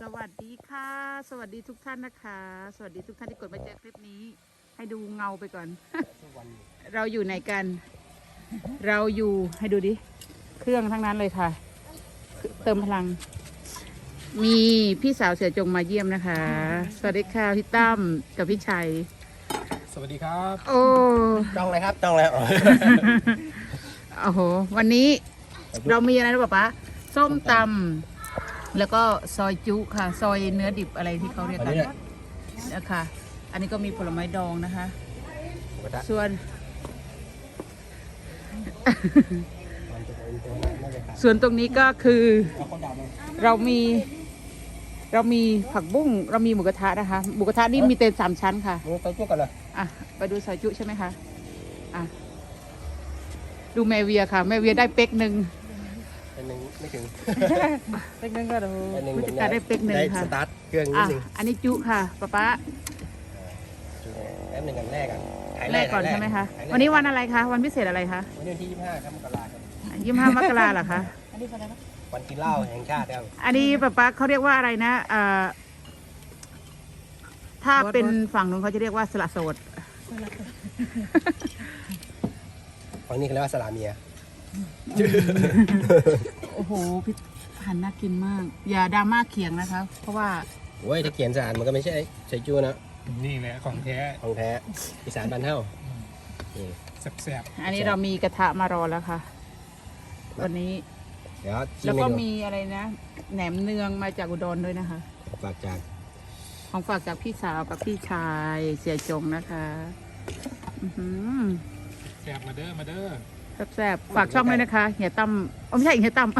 สวัสดีค่ะ สวัสดีทุกท่านนะคะ สวัสดีทุกท่านที่กดมาเจอคลิปนี้ ให้ดูเงาไปก่อนทุกวันเราอยู่ไหนกัน เราอยู่ให้ดูดิ เครื่องทั้งนั้นเลยค่ะ เติมพลัง มีพี่สาวเสือจงมาเยี่ยมนะคะ สวัสดีค่ะพี่ตั้มกับพี่ชัย สวัสดีครับโอ้จ้องเลยครับจ้องแล้วโอ้โห วันนี้เรามีอะไรนะป๊าป๊าส้มตำ แล้วก็ซอยจุค่ะ ซอยเนื้อดิบอะไรที่เขาเรียกอันกันนี้เนี่ยนะคะอันนี้ก็มีผลไม้ดองนะคะ หมูกระทะส่วนมันจะเป็นตัวไม่ได้ขาดส่วนตรงนี้ก็คือเอาข้าวดำเลยเรามีเรามีผักบุ้งเรามีหมูกระทะนะคะหมูกระทะนี่มีเต็มสามชั้นค่ะมึงไปจุกกันเลยอะ ไปดูซอยจุใช่ไหมคะ อะ ดูแมเวียค่ะ แมเวียได้เป๊กหนึ่ง เป็นหนึ่งไม่ถึงเป๊กหนึ่งก็โอ้โหเป็นหนึ่งผู้จัดการได้เป๊กหนึ่งได้ค่ะสตาร์ทเครื่องนิอะดนึงอันนี้จุค่ะป๊าป๊าแป๊บหนึ่งกันแรกกันถ่ายแรกก่อนใช่ไหมคะถ่ายแรกวันนี้วันอะไรคะวันพิเศษอะไรคะวันนี้วันที่ยี่สิบห้าครับมกราคมยี่สิบห้ามกราเหรอคะวันกินเหล้าแห่งชาติครับอันนี้ป๊าป๊าเขาเรียกว่าอะไรนะเอ่อถ้าเป็นฝั่งนู้นเขาจะเรียกว่าสละโสด ฝั่งนี้เขาเรียกว่าสลาเมีย โอ้โหพี่หันน่ากินมาก อย่าดราม่าเขียงนะคะ เพราะว่าโอ้ยถ้าเขียนสารมันก็ไม่ใช่ใช่จูนะนี่แหละของแท้ของแท้อีสานบ้านเฮานี่แซ่บอันนี้เรามีกระทะมารอแล้วค่ะ วันนี้เดี๋ยวชิแล้มวเมก็นูมีอะไรนะ แหนมเนืองมาจากอุดรด้วยนะคะ ฝากจานของฝากจากพี่สาวกับพี่ชายเสียจงนะคะ อื้อหือๆแซ่บมาเด้อมาเด้อ แซ่บๆฝากช่องด้วยนะคะเฮียตั้มอ๋อไม่ใช่เฮียตั้ม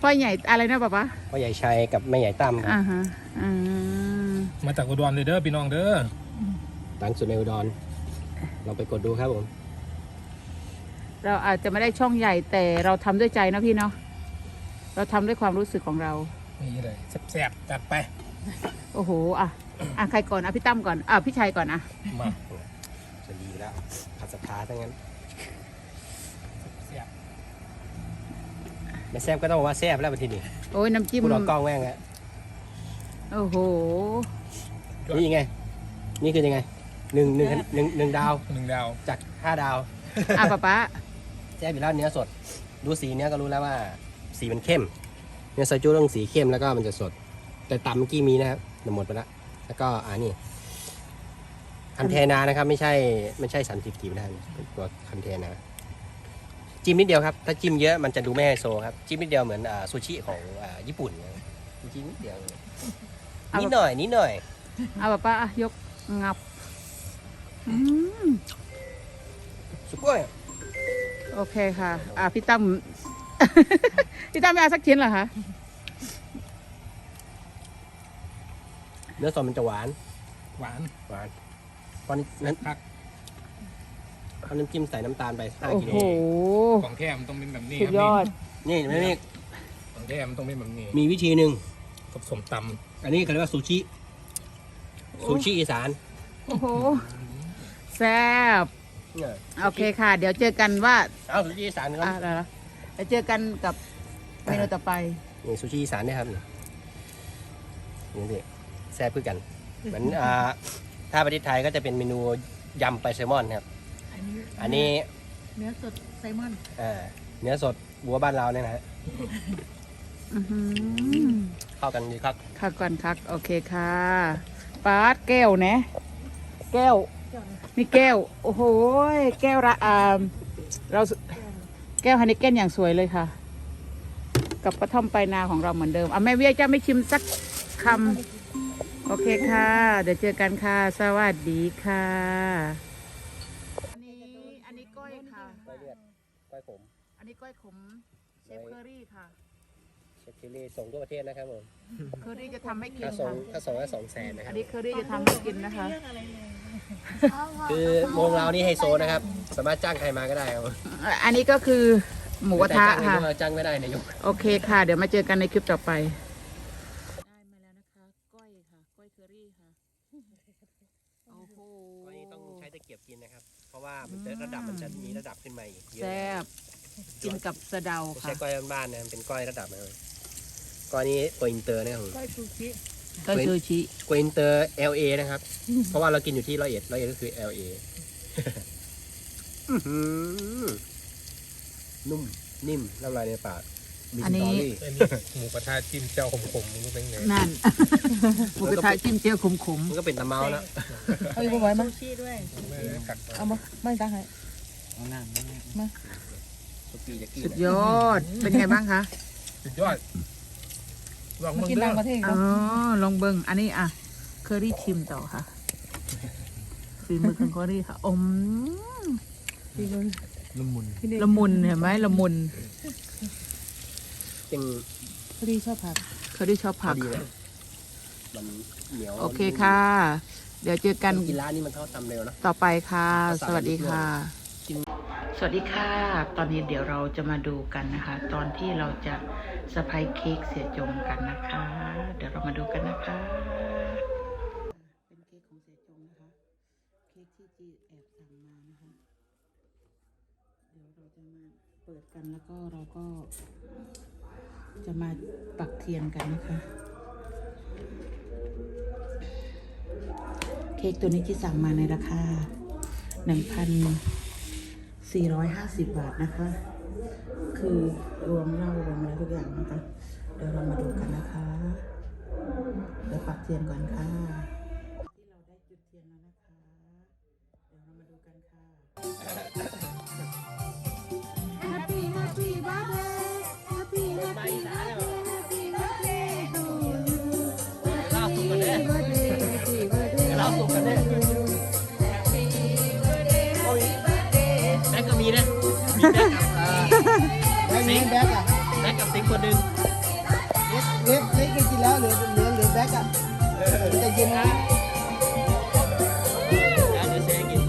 พ่อใหญ่อะไรนะป๊าป๊าพ่อใหญ่ชัยกับแม่ใหญ่ตั้มครับอ่าฮะอ่ามาจากอุดรเลยเด้อพี่น้องเด้อดังสุดในอุดรลองไปกดดูครับผม เราอาจจะไม่ได้ช่องใหญ่แต่เราทำด้วยใจนะพี่เนาะเราทำด้วยความรู้สึกของเรา นี่เลยแซ่บๆจัดไปโอ้โหอะอะใครก่อนอะพี่ตั้มก่อนอะพี่ชัยก่อนอะ มาจะดีแล้วขัดศรัทธาทั้งนั้น แซ่บ ไม่แซ่บก็ต้องบอกว่าแซ่บแล้วบัดทีนี้โอ้ยน้ำจิ้ม พูดออกกล้องแม่งอะโอ้โห นี่ยังไง นี่คือยังไงหนึ่งหนึ่งหนึ่งหนึ่งดาวหนึ่งดาวจากห้าดาวอะป๊าป๊าแซ่บอยู่แล้วเนื้อสด ดูสีเนื้อก็รู้แล้วว่า สีมันเข้ม เนื้อซอยจูต้องสีเข้มแล้วก็มันจะสด แต่ตำเมื่อกี้มีนะครับแต่หมดไปแล้วแล้วก็อ่านี่คันเทนานะครับ ไม่ใช่ไม่ใช่สันติกีไม่ได้นะเป็นตัวคันเทนา จิ้มนิดเดียวครับ ถ้าจิ้มเยอะมันจะดูไม่ไฮโซครับ จิ้มนิดเดียวเหมือนอ่าซูชิของอ่าญี่ปุ่นนะจิ้มนิดเดียวนิดหน่อยนิดหน่อย เอาป๊าป๊าอะยกงับอืมสุดยอดโอเคค่ะ อะพี่ตั้ม พี่ตั้มไม่เอาสักชิ้นเหรอคะเนื้อสดมันจะหวานหวานหวานตอนนี้นั้นคัก เอาน้ำจิ้มใส่น้ำตาลไปห้าโอ้กิโลโห ของแท้มันต้องเป็นแบบนี้สุดยอด นี่ไม่นี่ของแท้มันต้องเป็นแบบนี้มีวิธีหนึ่งกับสมตอันนี้เขาเรียกว่าซูชิซูชิอีสานโอ้โห แซ่บเนี่ยโอเคค่ะ เดี๋ยวเจอกันว่าเอาซูชิอีสานคอะรับอะไรนะเดี๋ยวเจอกันกับเมนูต่อไปนี่ซูชิอีสานเนี่ยครับนี่นี่สิแซ่บคือกัน เหมือนอ่าถ้าประเทศไทยก็จะเป็นเมนูยำปลาแซลมอนครับ อันนี้เนื้อสดไซมอนอ่าเนื้อสดบัวบ้านเราเนี่ยนะฮะอือหือเข้ากันดีครับค่ะก่อนครับโอเคค่ะปาดแก้วนะแก้วนี่แก้ว โอ้โหยแก้วละอ่าเราแก้วฮันนิเกนอย่างสวยเลยค่ะ กับกระท่อมไปลายนาของเราเหมือนเดิมอะแม่เวียจะไม่ชิมสักคำโอเคค่ะ เดี๋ยวเจอกันค่ะ สวัสดีค่ะอันนี้อันนี้ก้อยค่ะ ก้อยเลือดก้ อยขมอันนี้ก้อยขมเชฟเคอรี่ค่ะ เชฟชิลีส่งทั่วประเทศนะครับผมเคอรี่จะทำให้กินถ้าส่งค่ะถ้าส่งก็สองแสนนะคอัรันบ นี้เคอรี่จะทำให้กินนะคะ คือวงเรานี่ไฮโซนะครับ สามารถจ้างใครมาก็ได้ครับอันนี้ก็คือหมูกระทะแต่จ้างค่ะนายกจ้างไม่ได้นายกโอเคค่ะ เดี๋ยวมาเจอกันในคลิปต่อไป ได้มาแล้วนะคะ ก้อยค่ะ ก้อยเคอรี่ค่ะ โอ้โหก้อยนี่ต้องใช้ตะเกียบกินนะครับ เพราะว่ามันจะระดับมันจะมีระดับขึ้นมาอีกเยอะแซ่บ กินกับสะเดาไม่ค่ะ ใช่ก้อยบ้านๆนะมันเป็นก้อยระดับนะครับก็อันนี้ตัวอินเตอร์นะครับผมก็ซูชิตัวอินเตอร์ LA นะครับ เพราะว่าเรากินอยู่ที่ร้อยเอ็ดร้อยเอ็ดก็คือ LA อื้อหือนุ่มนิ่มละลายในปากมีอันนี้ สตรี่ไอ้นี่หมูกระทะจิ้มเจ้าขมๆมันก็เป็นไงนั่นหมูกระทะจิ้มเจียวขมมันก็เป็นตะเมาแล้วเอาอีกไว้มั้งไม่ได้กัดเอามาไม่ตั้งให้ๆ สุดยอด เป็นไงบ้างคะ สุดยอดลองมามึงกินเด้ต่าองประเทศอ๋อเนาะลองเบิ้งอันนี้อะ เคอรี่ชิมต่อค่ะฝีมือของเคอรี่ค่ะ อมละมุนละมุนเห็นไหมละมุน เป็นพอดีชอบผัก เคอรี่ชอบพผัอก ดีเลยมันเหนียวโอเคค่ะ เดี๋ยวเจอกันกินร้านนี้มันทอดตำเร็วนะ ต่อไปค่ะภาษาสวัสดีค่ะกิน สวัสดีค่ะ ตอนนี้เดี๋ยวเราจะมาดูกันนะคะ ตอนที่เราจะสะพายเค้กเสียจงกันนะคะ เดี๋ยวเรามาดูกันนะคะ เป็นเค้กของเสียจงนะคะ เค้กที่จีแอบสั่งมานะคะ เดี๋ยวเราจะมาเปิดกันแล้วก็เราก็ จะมาปักเทียนกันนะคะเค้กตัวนี้ที่สั่งมาในราคา 450 บาทนะคะ คือรวมเหล้ารวมอะไรทุกอย่างนะคะ เดี๋ยวเรามาดูกันนะคะ เดี๋ยวปักเทียนก่อนค่ะ ไม่มีแบ็คอะแบ็กกับสิงคนหนึ่งเล็กเล็กเล็กกินแล้วเหลือเหลือเหลือแบ็คอะแต่เย็นนะแล้วเดี๋ยวเซกิน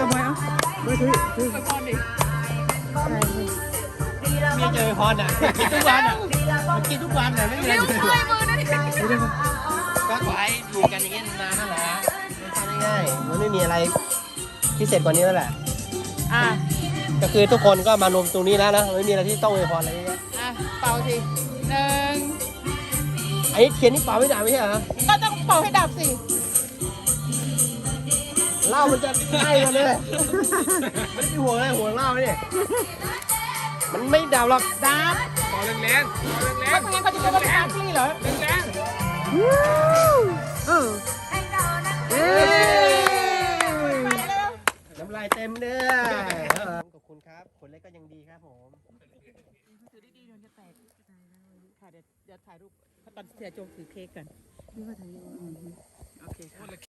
ทำไมอะไม่เจอพรอะกินทุกวันอะมันกินทุกวันอะไม่มีอะไรเจอ ก็ขอให้อยู่กันอย่างนี้นานๆนั่นแหละมันทำง่ายๆมันไม่มีอะไรพิเศษกว่านี้แล้วแหละ อะก็คือทุกคนก็มารวมตรงนี้แล้วนะไม่มีอะไรที่ต้องอวยพรอะไรเยอะแยะอะเป่าสิหนึ่งไอ้เทียนนี่เป่าไม่ได้ไม่ใช่เหรอก็ต้องเป่าให้ดับสิเหล้ามันจะให้กันเลยไม่ได้เป็นห่วงอะไรห่วงเหล้าเนี่ยมันไม่ดับหรอกดับขอแรงๆแรงไม่งั้นเขาจะคิดว่าเป็นปาร์ตี้เหรอ ๆ น้ำลายเต็มเด้อขอบคุณครับคนเล็กก็ยังดีครับผมถือดีๆมันจะแตกค่ะเดี๋ยวเดี๋ยวถ่ายรูปตอนเสียโจงถือเค้กกันโอเคค่ะๆคนละ